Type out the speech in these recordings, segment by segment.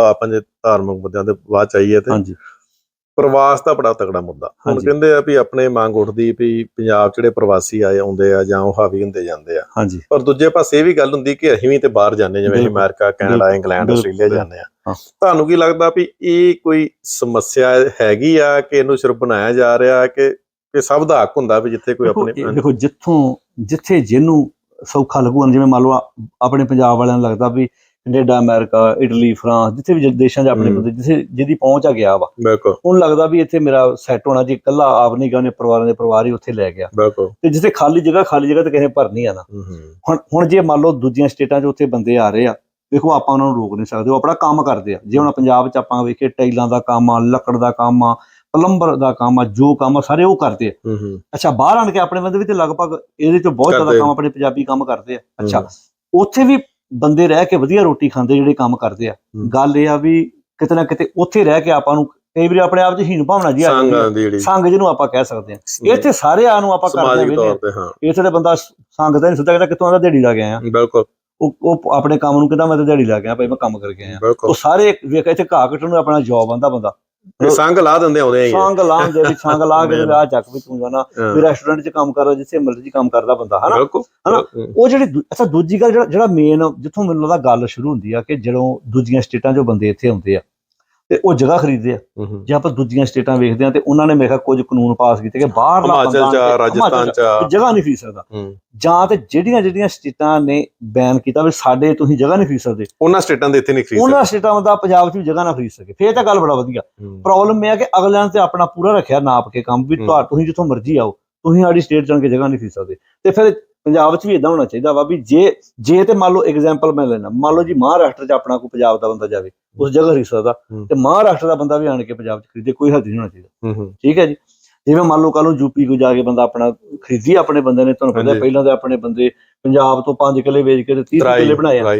ਆਪਾਂ ਜੇ ਧਾਰਮਿਕ ਮੁੱਦਿਆਂ ਤੇ ਬਾਅਦ ਚਾਹੀਏ ਤੇ ਹਾਂਜੀ ਪ੍ਰਵਾਸ ਦਾ ਬੜਾ ਤਕੜਾ ਮੁੱਦਾ ਹੁਣ। ਕਹਿੰਦੇ ਆ ਵੀ ਆਪਣੇ ਮੰਗ ਉੱਠਦੀ ਵੀ ਪੰਜਾਬ ਜਿਹੜੇ ਪ੍ਰਵਾਸੀ ਆਏ ਆਉਂਦੇ ਆ ਜਾਂ ਉਹ ਹਾਵੀ ਹੁੰਦੇ ਜਾਂਦੇ ਆ ਹਾਂਜੀ ਪਰ ਦੂਜੇ ਪਾਸੇ ਇਹ ਵੀ ਗੱਲ ਹੁੰਦੀ ਕਿ ਅਸੀਂ ਵੀ ਤੇ ਬਾਹਰ ਜਾਂਦੇ ਜਿਵੇਂ। America Canada. ਇੰਗਲੈਂਡ। ਆਸਟ੍ਰੇਲੀਆ ਜਾਂਦੇ ਆ। ਤੁਹਾਨੂੰ ਕੀ ਲੱਗਦਾ ਵੀ ਇਹ ਕੋਈ ਸਮੱਸਿਆ ਹੈਗੀ ਆ ਕਿ ਇਹਨੂੰ ਸਿਰਫ ਬਣਾਇਆ ਜਾ ਰਿਹਾ ਕਿ ਕਿ ਸਭ ਦਾ ਹੱਕ ਹੁੰਦਾ ਵੀ ਜਿੱਥੇ ਕੋਈ ਆਪਣੇ ਦੇਖੋ ਜਿੱਥੋਂ ਜਿੱਥੇ ਜਿਹਨੂੰ ਸੌਖਾ ਲੱਗੂ ਜਿਵੇਂ ਮੰਨ ਲਓ ਆਪਣੇ ਪੰਜਾਬ ਵਾਲਿਆਂ ਨੂੰ ਲੱਗਦਾ ਵੀ ਕੈਨੇਡਾ ਅਮਰੀਕਾ ਇਟਲੀ ਫਰਾਂਸ ਜਿੱਥੇ ਵੀ ਦੇਸ਼ਾਂ 'ਚ ਆਪਣੇ। ਬੰਦੇ ਜਿੱਥੇ ਜਿਹਦੀ ਪਹੁੰਚ ਆ ਗਿਆ ਵਾ। ਬਿਲਕੁਲ। ਉਹਨੂੰ ਲੱਗਦਾ ਵੀ ਇੱਥੇ ਮੇਰਾ ਸੈੱਟ ਹੋਣਾ ਜੇ ਇਕੱਲਾ ਆਪ ਨਹੀਂ ਗਿਆ ਉਹਨੇ ਪਰਿਵਾਰਾਂ ਦੇ ਪਰਿਵਾਰ ਹੀ ਉੱਥੇ ਲੈ ਗਿਆ। ਬਿਲਕੁਲ। ਤੇ ਜਿੱਥੇ ਖਾਲੀ ਜਗ੍ਹਾ ਖਾਲੀ ਜਗ੍ਹਾ ਤੇ ਕਿਸੇ ਭਰਨੀ ਆ ਨਾ। ਹੁਣ ਹੁਣ ਜੇ ਮੰਨ ਲਓ ਦੂਜੀਆਂ ਸਟੇਟਾਂ 'ਚ ਉੱਥੇ ਬੰਦੇ ਆ ਰਹੇ ਆ ਦੇਖੋ ਆਪਾਂ ਉਹਨਾਂ ਨੂੰ ਰੋਕ ਨਹੀਂ ਸਕਦੇ ਉਹ ਆਪਣਾ ਕੰਮ ਕਰਦੇ ਆ। ਜੇ ਹੁਣ ਪੰਜਾਬ 'ਚ ਆਪਾਂ ਵੇਖੀਏ ਟਾਈਲਾਂ ਦਾ ਕੰਮ ਆ ਲੱਕੜ ਦਾ ਕੰਮ ਆ ਪਲੰਬਰ ਦਾ ਕੰਮ ਆ ਜੋ ਕੰਮ ਆ ਸਾਰੇ ਉਹ ਕਰਦੇ ਆ। ਅੱਛਾ ਬਾਹਰ ਆਣ ਕੇ ਆਪਣੇ ਬੰਦੇ ਵੀ ਤੇ ਲਗਭਗ ਇਹਦੇ 'ਚ ਬਹੁਤ ਜ਼ਿਆਦਾ। ਕੰਮ ਆਪਣੇ ਪੰਜਾਬੀ ਕੰਮ ਕਰਦੇ ਆ। ਅੱਛਾ। ਉੱਥੇ ਵੀ ਬੰਦੇ ਰਹਿ ਕੇ ਵਧੀਆ ਰੋਟੀ ਖਾਂਦੇ ਜਿਹੜੇ ਕੰਮ ਕਰਦੇ ਆ। ਹੂੰ। ਗੱਲ ਇਹ ਆ ਵੀ ਕਿਤੇ ਨਾ ਕਿਤੇ ਉੱਥੇ ਰਹਿ ਕੇ ਆਪਾਂ ਨੂੰ ਕਈ ਵਾਰੀ ਆਪਣੇ ਆਪ 'ਚ ਹੀਨ ਭਾਵਨਾ ਜੀ ਆ ਜਾਂਦੀ ਸੰਗਾਂ ਜਿਹਨੂੰ ਆਪਾਂ ਕਹਿ ਸਕਦੇ ਆ। ਇੱਥੇ ਸਾਰੇ ਆ ਨੂੰ ਆਪਾਂ ਕਰਦੇ ਤੇ ਹਾਂ। ਇੱਥੇ ਤੇ ਬੰਦਾ ਸੰਗ ਦਾ ਨਹੀਂ ਸਿੱਧਾ ਕਹਿੰਦਾ ਕਿਤੋਂ ਆਂਦਾ ਦਿਹਾੜੀ ਲਾ ਕੇ ਆਇਆ। ਬਿਲਕੁਲ। ਉਹ ਉਹ ਆਪਣੇ ਕੰਮ ਨੂੰ ਕਹਿੰਦਾ ਮੈਂ ਤਾਂ ਦਿਹਾੜੀ ਲਾ ਕੇ ਆਇਆ ਭਾਈ ਮੈਂ ਕੰਮ ਕਰਕੇ ਆਇਆ। ਉਹ ਸਾਰੇ ਵੇਖ ਇੱਥੇ ਘਾਹ ਕੱਟਣ ਨੂੰ ਆਪਣਾ ਜੌਬ ਆਂਦਾ ਬੰਦਾ। ਇਹ ਸੰਗ ਲਾ ਦਿੰਦੇ ਆਉਂਦੇ ਹੀ ਸੰਗ ਲਾਉਣ ਦੇ ਵੀ ਸੰਗ ਲਾ ਕੇ ਆ ਚੱਕ ਵੀ ਤੂੰ ਜਾਣਾ। ਵੀ ਰੈਸਟੋਰੈਂਟ 'ਚ ਕੰਮ ਕਰਦਾ ਜਿੱਥੇ ਮਰਜ਼ੀ ਕੰਮ ਕਰਦਾ ਬੰਦਾ ਹਨਾ? ਹਨਾ? ਉਹ ਜਿਹੜੀ ਅੱਛਾ ਦੂਜੀ ਗੱਲ ਜਿਹੜਾ ਜਿਹੜਾ ਮੇਨ ਜਿੱਥੋਂ ਮੈਨੂੰ ਲੱਗਦਾ ਗੱਲ ਸ਼ੁਰੂ ਹੁੰਦੀ ਆ ਕਿ ਜਦੋਂ ਦੂਜੀਆਂ ਸਟੇਟਾਂ 'ਚੋਂ ਬੰਦੇ ਇੱਥੇ ਆਉਂਦੇ ਆ ਤੇ ਉਹ ਜਗ੍ਹਾ ਖਰੀਦਦੇ ਆ। ਜੇ ਆਪਾਂ ਦੂਜੀਆਂ ਸਟੇਟਾਂ ਵੇਖਦੇ ਆ ਤੇ ਉਹਨਾਂ ਨੇ ਮੇਰਾ ਕੁਝ ਕਾਨੂੰਨ ਪਾਸ ਕੀਤੇ ਕਿ ਬਾਹਰਲਾ ਹਿਮਾਚਲ ਚ ਰਾਜਸਥਾਨ ਚ ਚ ਜਗ੍ਹਾ ਨਹੀਂ ਖਰੀਦ ਸਕਦਾ। ਜਾਂ ਤੇ ਜਿਹੜੀਆਂ ਜਿਹੜੀਆਂ ਸਟੇਟਾਂ ਨੇ ਬੈਨ ਕੀਤਾ ਵੀ ਸਾਡੇ ਤੁਸੀਂ ਜਗ੍ਹਾ ਨਹੀਂ ਖਰੀਦ ਸਕਦੇ। ਉਹਨਾਂ ਸਟੇਟਾਂ ਦੇ ਇੱਥੇ ਨਹੀਂ ਖਰੀਦ ਉਹਨਾਂ ਸਟੇਟਾਂ ਦਾ ਪੰਜਾਬ 'ਚ ਵੀ ਜਗ੍ਹਾ ਨਾ ਖਰੀਦ ਸਕੇ। ਫੇਰ ਤਾਂ ਗੱਲ ਬੜਾ ਵਧੀਆ। ਪ੍ਰੋਬਲਮ ਇਹ ਆ ਕਿ ਅਗਲਿਆਂ ਨੇ ਤੇ ਆਪਣਾ ਪੂਰਾ ਰੱਖਿਆ ਨਾਪ ਕੇ ਕੰਮ ਵੀ ਤੁਸੀਂ ਜਿੱਥੋਂ ਮਰਜ਼ੀ ਆਓ। ਤੁਸੀਂ ਸਾਡੀ ਸਟੇਟ ਜਾਣ ਕੇ ਜਗ੍ਹਾ ਨਹੀਂ ਖਰੀਦ ਸਕਦੇ। ਤੇ ਫਿਰ ਪੰਜਾਬ 'ਚ ਵੀ ਇਦਾਂ ਹੋਣਾ ਚਾਹੀਦਾ ਵਾ ਵੀ ਜੇ ਜੇ ਤੇ ਮੰਨ ਲਓ ਐਗਜ਼ਾਮਪਲ ਮੈਂ ਲੈਣਾ ਮੰਨ ਲਓ ਜੀ ਮਹਾਰਾਸ਼ਟਰ 'ਚ ਆਪਣਾ ਕੋਈ ਪੰਜਾਬ ਦਾ ਬੰਦਾ ਜਾਵੇ ਉਸ ਜਗ੍ਹਾ ਖਰੀਦ ਸਕਦਾ। ਤੇ ਮਹਾਰਾਸ਼ਟਰ ਦਾ ਬੰਦਾ ਵੀ ਆਣ ਕੇ ਪੰਜਾਬ 'ਚ ਖਰੀਦੇ ਕੋਈ ਹੱਦ ਨਹੀਂ ਹੋਣਾ ਚਾਹੀਦਾ। ਠੀਕ ਹੈ ਜੀ? ਜਿਵੇਂ ਮੰਨ ਲਓ ਕੱਲ ਨੂੰ ਯੂਪੀ ਕੋ ਜਾ ਕੇ ਬੰਦਾ ਆਪਣਾ ਖਰੀਦੀ ਆਪਣੇ ਬੰਦੇ ਨੇ ਤੁਹਾਨੂੰ ਪਤਾ। ਪਹਿਲਾਂ ਤਾਂ ਆਪਣੇ ਬੰਦੇ ਪੰਜਾਬ ਤੋਂ 5 ਕਿੱਲੇ ਵੇਚ ਕੇ ਤੇ 30 ਤਰਾਈ ਕਿੱਲੇ ਬਣਾਏ ਆ।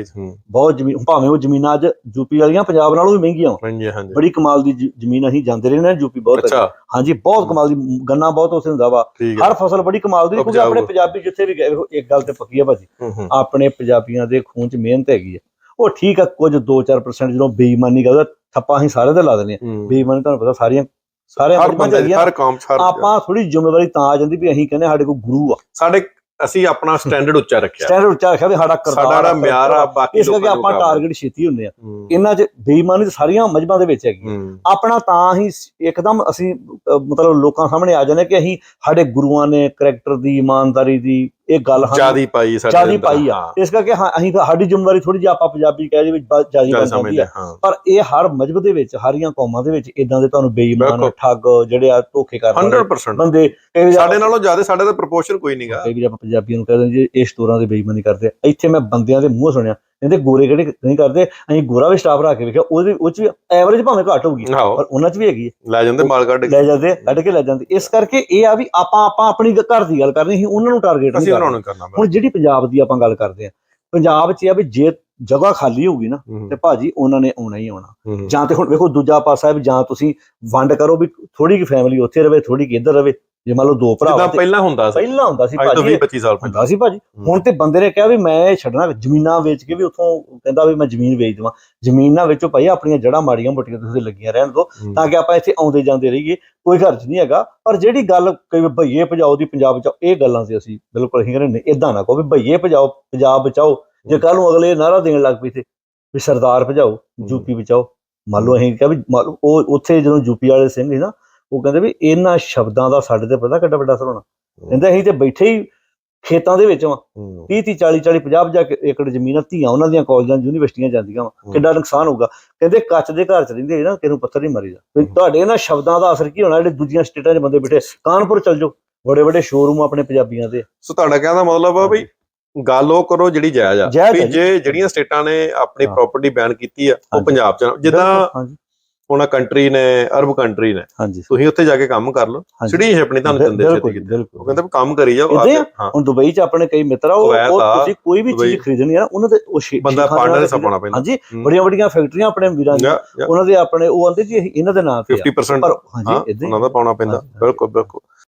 ਬਹੁਤ ਜ਼ਮੀਨ ਭਾਵੇਂ ਉਹ ਜ਼ਮੀਨਾਂ ਅੱਜ ਯੂਪੀ ਵਾਲੀਆਂ ਪੰਜਾਬ ਨਾਲੋਂ ਵੀ ਮਹਿੰਗੀਆਂ ਹਾਂਜੀ ਹਾਂਜੀ। ਬੜੀ ਕਮਾਲ ਦੀ ਜ਼ਮੀਨ ਅਸੀਂ ਜਾਂਦੇ ਰਹੇ ਨੇ ਯੂਪੀ ਬਹੁਤ ਅੱਛਾ। ਹਾਂਜੀ ਬਹੁਤ ਕਮਾਲ ਦੀ ਗੰਨਾ ਬਹੁਤ ਉੱਥੇ ਹੁੰਦਾ ਵਾ। ਹਰ ਫਸਲ ਬੜੀ ਕਮਾਲ ਦੀ। ਕਿਉਂਕਿ। ਆਪਣੇ ਪੰਜਾਬੀ। ਜਿੱਥੇ ਵੀ ਗਏ ਇੱਕ ਗੱਲ ਤੇ ਪੱਕੀ ਹੈ ਭਾਜੀ ਆਪਣੇ ਪੰਜਾਬੀਆਂ ਦੇ ਖੂਨ 'ਚ ਮਿਹਨਤ ਹੈਗੀ ਆ। ਉਹ ਠੀਕ ਆ ਕੁਝ 2-4% ਜਦੋਂ ਬੇਈਮਾਨੀ ਕਰਦਾ ਥੱਪਾ ਅਸੀਂ ਸਾਰੇ ਤੇ ਲਾ ਦਿੰਦੇ ਆ। ਬੇਈਮਾਨੀ ਤੁਹਾਨੂੰ ਪਤਾ ਸਾਰੀਆਂ ਸਾਰੇ ਹਰ ਬੰਦੇ ਦੀ ਹਰ ਕੌਮ 'ਚ ਹਰ ਆਪਾਂ ਥੋੜੀ ਜ਼ਿੰਮੇਵਾਰੀ ਤਾਂ ਆ ਜਾਂਦੀ ਵੀ ਅਸੀਂ ਕਹਿੰਦੇ ਸਾਡੇ ਕੋਲ ਗੁਰੂ ਆ। ਸਾਡੇ ਅਸੀਂ ਆਪਣਾ ਸਟੈਂਡਰਡ ਉੱਚਾ ਰੱਖਿਆ। ਸਟੈਂਡਰਡ ਉੱਚਾ ਰੱਖਿਆ ਵੀ ਸਾਡਾ ਕਰਤਾਰ ਸਾਡਾ ਮਿਆਰ ਆ ਬਾਕੀ ਇਸ ਕਰਕੇ ਆਪਾਂ ਟਾਰਗੇਟ ਛੇਤੀ ਹੁੰਦੇ ਆ। ਇਹਨਾਂ 'ਚ ਬੇਈਮਾਨੀ ਤਾਂ ਸਾਰੀਆਂ ਮਜਬਾਂ ਦੇ ਵਿੱਚ ਹੈਗੀ ਆਪਣਾ ਤਾਂ ਹੀ ਇੱਕਦਮ ਅਸੀਂ ਮਤਲਬ ਲੋਕਾਂ ਸਾਹਮਣੇ ਆ ਜਾਂਦੇ ਕਿ ਅਸੀਂ ਸਾਡੇ ਗੁਰੂਆਂ ਨੇ ਕਰੈਕਟਰ ਦੀ ਇਮਾਨਦਾਰੀ ਦੀ ਇਹ ਗੱਲ ਸਾਨੂੰ ਜਿਆਦੀ ਪਾਈ ਸਾਡੇ ਜ਼ਿਆਦੀ ਪਾਈ ਆ। ਹਾਂ, ਇਸ ਕਰਕੇ ਹਾਂ, ਅਸੀਂ ਸਾਡੀ ਜ਼ਿੰਮੇਵਾਰੀ ਥੋੜੀ ਜਿਹੀ ਆਪਾਂ ਪੰਜਾਬੀ ਕਹਿ ਦੇ ਵਿੱਚ ਜਿਆਦੀ ਬਣ ਜਾਂਦੀ ਹਾਂ ਪਰ ਇਹ ਹਰ ਮਜਬ ਦੇ ਵਿੱਚ ਹਰੀਆਂ ਕੌਮਾਂ ਦੇ ਵਿੱਚ ਇਦਾਂ ਦੇ ਤੁਹਾਨੂੰ ਬੇਈਮਾਨ। ਠੱਗ ਜਿਹੜੇ ਆ ਧੋਖੇ ਵਾਲੇ 100% ਬੰਦੇ ਸਾਡੇ ਨਾਲੋਂ ਜ਼ਿਆਦਾ ਸਾਡੇ ਦਾ ਪ੍ਰੋਪੋਰਸ਼ਨ ਕੋਈ ਨਹੀਂਗਾ ਕਈ ਵਾਰੀ ਆਪਾਂ ਪੰਜਾਬੀਆਂ ਨੂੰ ਕਹਿੰਦੇ ਜੀ ਇਹ ਸਟੋਰਾਂ ਦੇ ਬੇਈਮਾਨੀ ਕਰਦੇ ਆ। ਇੱਥੇ ਮੈਂ ਬੰਦਿਆਂ ਦੇ ਮੂੰਹ ਸੁਣਿਆ ਕਹਿੰਦੇ ਗੋਰੇ ਕਿਹੜੇ ਨਹੀਂ ਕਰਦੇ ਅਸੀਂ ਗੋਰਾ ਵੀ ਸਟਾਫ ਰੱਖ ਕੇ ਵੇਖਿਆ ਉਹਦੇ ਉਹ ਚ ਵੀ ਐਵਰੇਜ ਭਾਵੇਂ ਘੱਟ ਹੋਊਗੀ ਪਰ ਉਹਨਾਂ ਚ ਵੀ ਹੈਗੀ। ਲੈ ਜਾਂਦੇ ਮਾਲ ਕੱਢ ਕੇ। ਲੈ ਜਾਂਦੇ ਕੱਢ ਕੇ ਲੈ ਜਾਂਦੇ। ਇਸ ਕਰਕੇ ਇਹ ਆ ਵੀ ਆਪਾਂ ਆਪਾਂ ਆਪਣੀ ਘਰ ਦੀ ਗੱਲ ਕਰਨੀ ਸੀ ਉਹਨਾਂ ਨੂੰ ਟਾਰਗੇਟ ਨਹੀਂ ਅਸੀਂ ਉਹਨਾਂ ਨੂੰ ਕਰਨਾ ਹੁਣ ਜਿਹੜੀ ਪੰਜਾਬ ਦੀ ਆਪਾਂ ਗੱਲ ਕਰਦੇ ਆ ਪੰਜਾਬ 'ਚ ਆ ਵੀ ਜੇ ਜਗ੍ਹਾ ਖਾਲੀ ਹੋਊਗੀ ਨਾ ਤੇ ਭਾਜੀ ਉਹਨਾਂ ਨੇ ਆਉਣਾ ਹੀ ਆਉਣਾ। ਜਾਂ ਤੇ ਹੁਣ ਵੇਖੋ ਦੂਜਾ ਪਾਸਾ ਹੈ ਵੀ ਜਾਂ ਤੁਸੀਂ ਵੰਡ ਕਰੋ ਵੀ ਥੋੜੀ ਜਿਹੀ ਫੈਮਿਲੀ ਉੱਥੇ ਰਵੇ ਥੋੜੀ ਜਿਹੀ ਇੱਧਰ ਰਵੇ ਜੇ ਮੰਨ ਲਓ ਦੋ ਭਰਾ ਜਿੱਦਾਂ ਪਹਿਲਾਂ ਹੁੰਦਾ ਸੀ। ਪਹਿਲਾਂ ਹੁੰਦਾ ਸੀ ਅੱਜ ਤੋਂ ਭਾਜੀ 20 25 ਸਾਲ ਪਹਿਲਾਂ। ਹੁੰਦਾ ਸੀ ਭਾਜੀ। ਹੁਣ ਤੇ ਬੰਦੇ ਨੇ ਕਿਹਾ ਵੀ ਮੈਂ ਇਹ ਛੱਡਣਾ ਜ਼ਮੀਨਾਂ ਵੇਚ ਕੇ ਵੀ ਉੱਥੋਂ ਕਹਿੰਦਾ ਵੀ ਮੈਂ ਜ਼ਮੀਨ ਵੇਚ ਦੇਵਾਂ। ਜ਼ਮੀਨਾਂ ਵੇਚੋ ਭਾਈ ਆਪਣੀਆਂ ਜੜ੍ਹਾਂ ਮਾੜੀਆਂ ਮੋਟੀਆਂ ਤੁਸੀਂ ਲੱਗੀਆਂ ਰਹਿਣ ਹੂੰ, ਤਾਂ ਕਿ ਆਪਾਂ ਇੱਥੇ ਆਉਂਦੇ ਜਾਂਦੇ ਰਹੀਏ ਕੋਈ ਘਰ 'ਚ ਨਹੀਂ ਹੈਗਾ। ਪਰ ਜਿਹੜੀ ਗੱਲ ਕਈ ਭਈਏ ਭਜਾਓ ਦੀ ਪੰਜਾਬ 'ਚ ਇਹ ਗੱਲਾਂ ਤੇ ਅਸੀਂ ਬਿਲਕੁਲ ਅਸੀਂ ਕਹਿੰਦੇ ਨਹੀਂ ਇਦਾਂ ਨਾ ਕਹੋ ਵੀ ਭਈਏ ਭਜਾਓ ਪੰਜਾਬ ਬਚਾਓ। ਜੇ ਕੱਲ ਨੂੰ ਅਗਲੇ ਨਾਰਾ ਦੇਣ ਲੱਗ ਪਈ ਤੇ ਵੀ ਸਰਦਾਰ ਭਜਾਓ ਯੂਪੀ ਬਚਾਓ। ਮੰਨ ਲਓ ਅਸੀਂ ਕਿਹਾ ਵੀ ਉਹ ਉੱਥੇ ਜਦੋਂ ਯੂਪੀ ਵਾਲੇ ਸਿੰਘ ਸੀ ਨਾ ਉਹ ਕਹਿੰਦੇ ਵੀ ਇਹਨਾਂ ਸ਼ਬਦਾਂ ਦਾ ਸਾਡੇ ਤੇ ਪਤਾ ਕਿੱਡਾ ਵੱਡਾ ਅਸਰ ਹੋਣਾ। ਕਹਿੰਦੇ ਅਸੀਂ ਤੇ ਬੈਠੇ ਹੀ ਖੇਤਾਂ ਦੇ ਵਿੱਚ ਵਾਂ। ਹੂੰ, 30 30 40 40 50 50 ਏਕੜ ਜ਼ਮੀਨਾਂ ਧੀਆਂ ਉਹਨਾਂ ਦੀਆਂ ਕਾਲਜਾਂ ਯੂਨੀਵਰਸਿਟੀਆਂ ਜਾਂਦੀਆਂ ਵਾ। ਕਿੱਡਾ ਨੁਕਸਾਨ ਹੋਊਗਾ। ਕਹਿੰਦੇ ਕੱਚ ਦੇ ਘਰ ਚ ਰਹਿੰਦੇ ਨਾ ਕਿਸੇ ਨੂੰ ਪੱਥਰ ਨਹੀਂ ਮਾਰੀਦਾ। ਤੁਹਾਡੇ ਇਹਨਾਂ ਸ਼ਬਦਾਂ ਦਾ ਅਸਰ ਕੀ ਹੋਣਾ? ਜਿਹੜੇ ਦੂਜੀਆਂ ਸਟੇਟਾਂ 'ਚ ਬੰਦੇ ਬੈਠੇ ਕਾਨਪੁਰ ਚਲ ਜਾਓ। ਬੜੇ ਬੜੇ ਸ਼ੋਰੂਮ ਆਪਣੇ ਪੰਜਾਬੀਆਂ ਦੇ। ਸੋ ਤੁਹਾਡਾ ਕਹਿਣ ਦਾ ਮਤਲਬ ਆ ਵੀ ਗੱਲ ਉਹ ਕਰੋ ਜਿਹੜੀ ਜਾਇਜ਼ ਆ। ਵੀ ਜੀ। ਜੇ ਜਿਹੜੀਆਂ ਸਟੇਟਾਂ ਨੇ ਆਪਣੀ। ਪ੍ਰਾਪਰਟੀ ਬੈਨ ਕੀਤੀ ਆ ਉਹ। ਪੰਜਾਬ ਚ ਜਿੱਦਾਂ ਉਹਨਾਂ ਕੰਟਰੀ ਨੇ ਅਰਬ ਕੰਟਰੀ ਨੇ। ਹਾਂਜੀ। ਤੁਸੀਂ ਉੱਥੇ ਜਾ ਕੇ ਕੰਮ ਕਰ ਲਓ। ਸਿਟੀਜ਼ਨਸ਼ਿਪ ਨਹੀਂ ਤੁਹਾਨੂੰ ਦਿੰਦੇ ਬਿਲਕੁਲ ਛੇਤੀ ਕਿਤੇ। ਉਹ ਕਹਿੰਦੇ ਵੀ ਕੰਮ ਕਰੀ ਜਾਓ ਹੁਣ ਦੁਬਈ 'ਚ ਆਪਣੇ ਕਈ ਮਿੱਤਰ ਆ ਉਹ ਤੁਸੀਂ ਕੋਈ ਵੀ। ਚੀਜ਼ ਖਰੀਦਣੀ ਆ ਉਹਨਾਂ ਦੇ ਉਹ ਬੰਦਾ ਦੇ ਪਾਰਟਨਰ ਨਾਲ ਸਪਾਉਣਾ ਪੈਂਦਾ। ਹਾਂਜੀ। ਬੜੀਆਂ ਬੜੀਆਂ ਫੈਕਟਰੀਆਂ ਆਪਣੇ ਵੀਰਾਂ ਜਾਂ ਉਹਨਾਂ ਦੇ ਆਪਣੇ ਉਹ ਆਂਦੇ ਜੀ ਇਹਨਾਂ ਦੇ ਨਾਂ ਤੇ ਆ। 50% ਪਰ ਹਾਂਜੀ ਉਹਨਾਂ ਦਾ ਪਾਉਣਾ ਪੈਂਦਾ। ਬਿਲਕੁਲ ਬਿਲਕੁਲ।